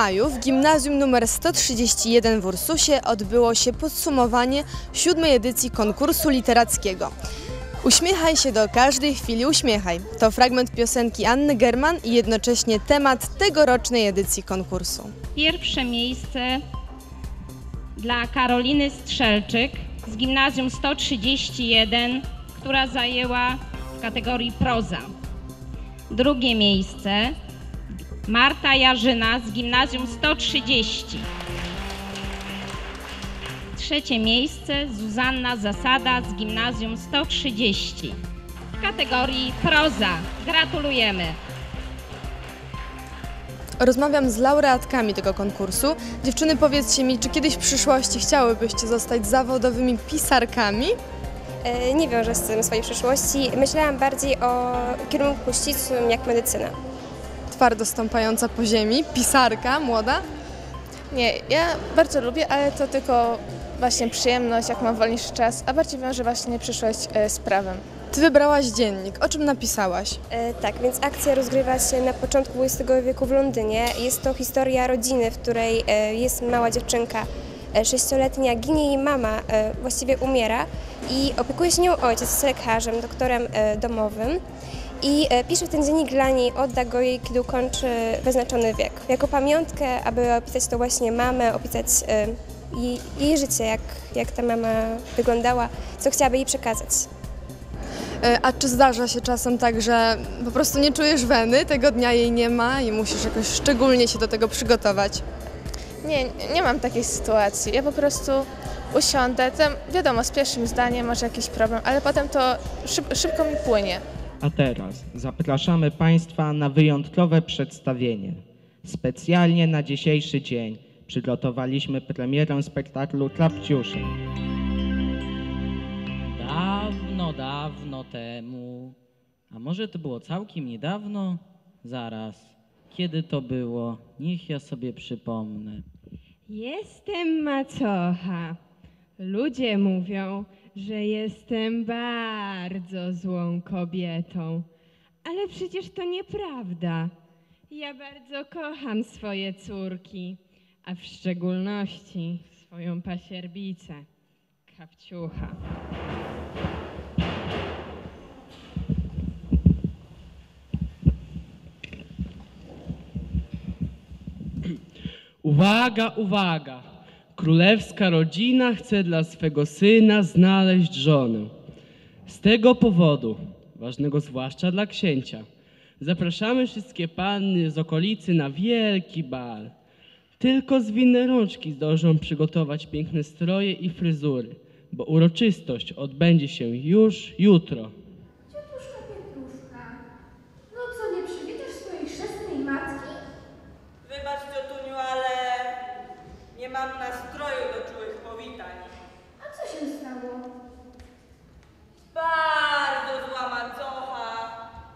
maju w gimnazjum nr 131 w Ursusie odbyło się podsumowanie siódmej edycji konkursu literackiego. Uśmiechaj się do każdej chwili, uśmiechaj. To fragment piosenki Anny German i jednocześnie temat tegorocznej edycji konkursu. Pierwsze miejsce dla Karoliny Strzelczyk z gimnazjum 131, która zajęła w kategorii proza. Drugie miejsce Marta Jarzyna z gimnazjum 130. Trzecie miejsce Zuzanna Zasada z gimnazjum 130 w kategorii proza. Gratulujemy. Rozmawiam z laureatkami tego konkursu. Dziewczyny, powiedzcie mi, czy kiedyś w przyszłości chciałybyście zostać zawodowymi pisarkami? E, Nie wiążę z tym swojej przyszłości. Myślałam bardziej o kierunku ścisłym jak medycyna. Twardo stąpająca po ziemi, pisarka, młoda? Nie, ja bardzo lubię, ale to tylko właśnie przyjemność, jak mam wolniejszy czas, a bardziej wiąże właśnie przyszłość e, z prawem. Ty wybrałaś dziennik. O czym napisałaś? E, Tak, więc akcja rozgrywa się na początku XX wieku w Londynie. Jest to historia rodziny, w której e, jest mała dziewczynka e, sześcioletnia, ginie jej mama, e, właściwie umiera i opiekuje się nią ojciec, jest lekarzem, doktorem e, domowym i e, pisze ten dziennik dla niej, odda go jej, kiedy ukończy wyznaczony wiek. Jako pamiątkę, aby opisać to właśnie mamę, opisać e, jej, jej życie, jak, jak ta mama wyglądała, co chciałaby jej przekazać. E, A czy zdarza się czasem tak, że po prostu nie czujesz weny, tego dnia jej nie ma i musisz jakoś szczególnie się do tego przygotować? Nie, nie mam takiej sytuacji. Ja po prostu usiądę, tam wiadomo, z pierwszym zdaniem może jakiś problem, ale potem to szyb, szybko mi płynie. A teraz zapraszamy Państwa na wyjątkowe przedstawienie. Specjalnie na dzisiejszy dzień przygotowaliśmy premierę spektaklu Klapciuszek. Dawno, dawno temu. A może to było całkiem niedawno? Zaraz. Kiedy to było? Niech ja sobie przypomnę. Jestem macocha. Ludzie mówią, że jestem bardzo złą kobietą. Ale przecież to nieprawda. Ja bardzo kocham swoje córki, a w szczególności swoją pasierbicę, kapciucha. Uwaga, uwaga! Królewska rodzina chce dla swego syna znaleźć żonę. Z tego powodu, ważnego zwłaszcza dla księcia, zapraszamy wszystkie panny z okolicy na wielki bal. Tylko zwinne rączki zdążą przygotować piękne stroje i fryzury, bo uroczystość odbędzie się już jutro. Ciutuszka Pietruszka, no co, nie przywitasz swojej chrzestnej matki? Wybacz, ciotuniu, ale nie mam nastroju do czułych powitań. A co się stało? Bardzo zła macocha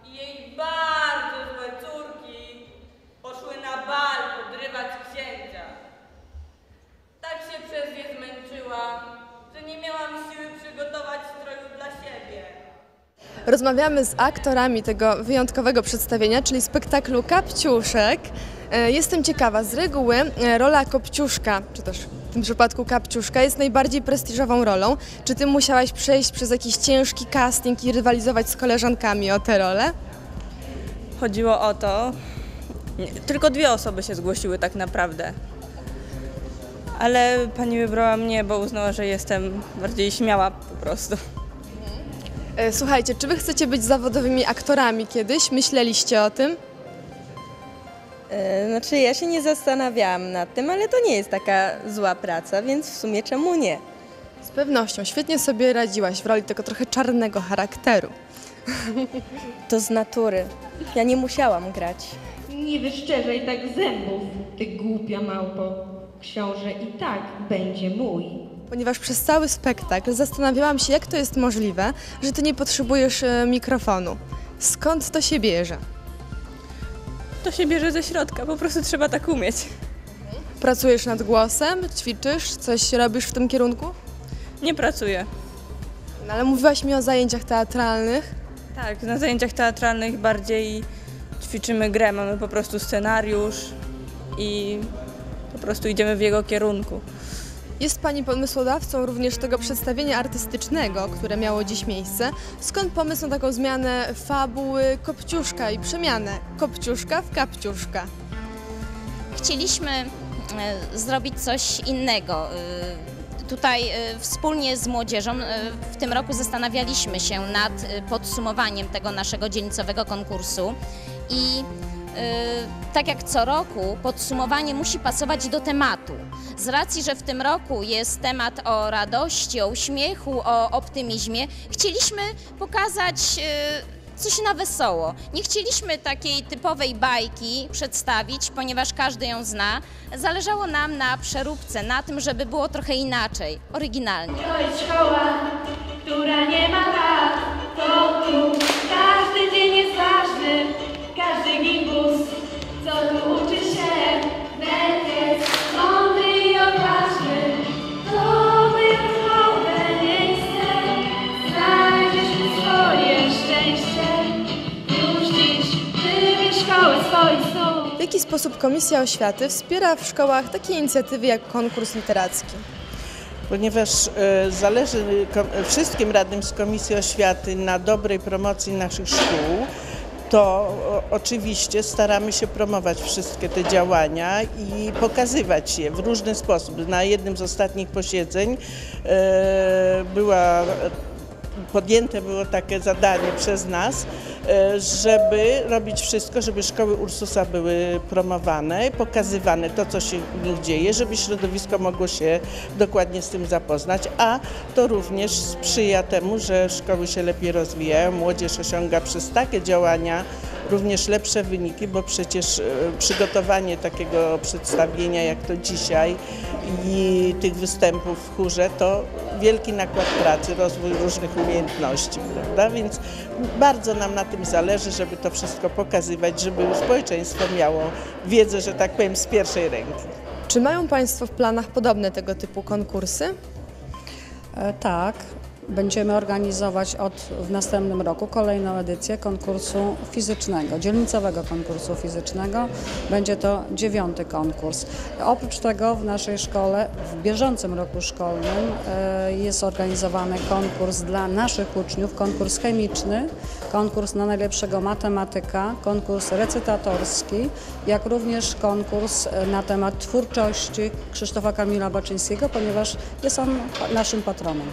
i jej bardzo złe córki poszły na bal podrywać księcia. Tak się przez nie zmęczyłam, że nie miałam siły przygotować stroju dla siebie. Rozmawiamy z aktorami tego wyjątkowego przedstawienia, czyli spektaklu Kapciuszek. E, Jestem ciekawa, z reguły e, rola Kopciuszka, czy też w tym przypadku Kapciuszka jest najbardziej prestiżową rolą. Czy ty musiałaś przejść przez jakiś ciężki casting i rywalizować z koleżankami o tę rolę? Chodziło o to, tylko dwie osoby się zgłosiły tak naprawdę. Ale pani wybrała mnie, bo uznała, że jestem bardziej śmiała po prostu. E, Słuchajcie, czy wy chcecie być zawodowymi aktorami kiedyś? Myśleliście o tym? E, Znaczy, ja się nie zastanawiałam nad tym, ale to nie jest taka zła praca, więc w sumie czemu nie? Z pewnością, świetnie sobie radziłaś w roli tego trochę czarnego charakteru. To z natury. Ja nie musiałam grać. Nie wyszczerzaj tak zębów, ty głupia małpo. Książę i tak będzie mój. Ponieważ przez cały spektakl zastanawiałam się, jak to jest możliwe, że ty nie potrzebujesz e, mikrofonu. Skąd to się bierze? To się bierze ze środka, po prostu trzeba tak umieć. Pracujesz nad głosem, ćwiczysz, coś robisz w tym kierunku? Nie pracuję. No, ale mówiłaś mi o zajęciach teatralnych. Tak, na zajęciach teatralnych bardziej ćwiczymy grę, mamy po prostu scenariusz i po prostu idziemy w jego kierunku. Jest Pani pomysłodawcą również tego przedstawienia artystycznego, które miało dziś miejsce. Skąd pomysł na taką zmianę fabuły Kopciuszka i przemianę Kopciuszka w Kapciuszka? Chcieliśmy e, zrobić coś innego. E, Tutaj e, wspólnie z młodzieżą w tym roku zastanawialiśmy się nad podsumowaniem tego naszego dzielnicowego konkursu i tak jak co roku podsumowanie musi pasować do tematu. Z racji, że w tym roku jest temat o radości, o uśmiechu, o optymizmie, chcieliśmy pokazać e, coś na wesoło. Nie chcieliśmy takiej typowej bajki przedstawić, ponieważ każdy ją zna. Zależało nam na przeróbce, na tym, żeby było trochę inaczej, oryginalnie. To jest szkoła, która nie ma lat. To tu W jaki sposób Komisja Oświaty wspiera w szkołach takie inicjatywy jak konkurs literacki? ponieważ e, zależy wszystkim radnym z Komisji Oświaty na dobrej promocji naszych szkół, to oczywiście staramy się promować wszystkie te działania i pokazywać je w różny sposób. Na jednym z ostatnich posiedzeń e, była podjęte było takie zadanie przez nas, żeby robić wszystko, żeby szkoły Ursusa były promowane, pokazywane to, co się w nich dzieje, żeby środowisko mogło się dokładnie z tym zapoznać, a to również sprzyja temu, że szkoły się lepiej rozwijają, młodzież osiąga przez takie działania również lepsze wyniki, bo przecież e, przygotowanie takiego przedstawienia jak to dzisiaj i tych występów w chórze to wielki nakład pracy, rozwój różnych umiejętności, prawda? Więc bardzo nam na tym zależy, żeby to wszystko pokazywać, żeby społeczeństwo miało wiedzę, że tak powiem, z pierwszej ręki. Czy mają Państwo w planach podobne tego typu konkursy? E, Tak, będziemy organizować od w następnym roku kolejną edycję konkursu fizycznego, dzielnicowego konkursu fizycznego. Będzie to dziewiąty konkurs. Oprócz tego w naszej szkole w bieżącym roku szkolnym e, jest organizowany konkurs dla naszych uczniów, konkurs chemiczny, konkurs na najlepszego matematyka, konkurs recytatorski, jak również konkurs e, na temat twórczości Krzysztofa Kamila Baczyńskiego, ponieważ jest on naszym patronem.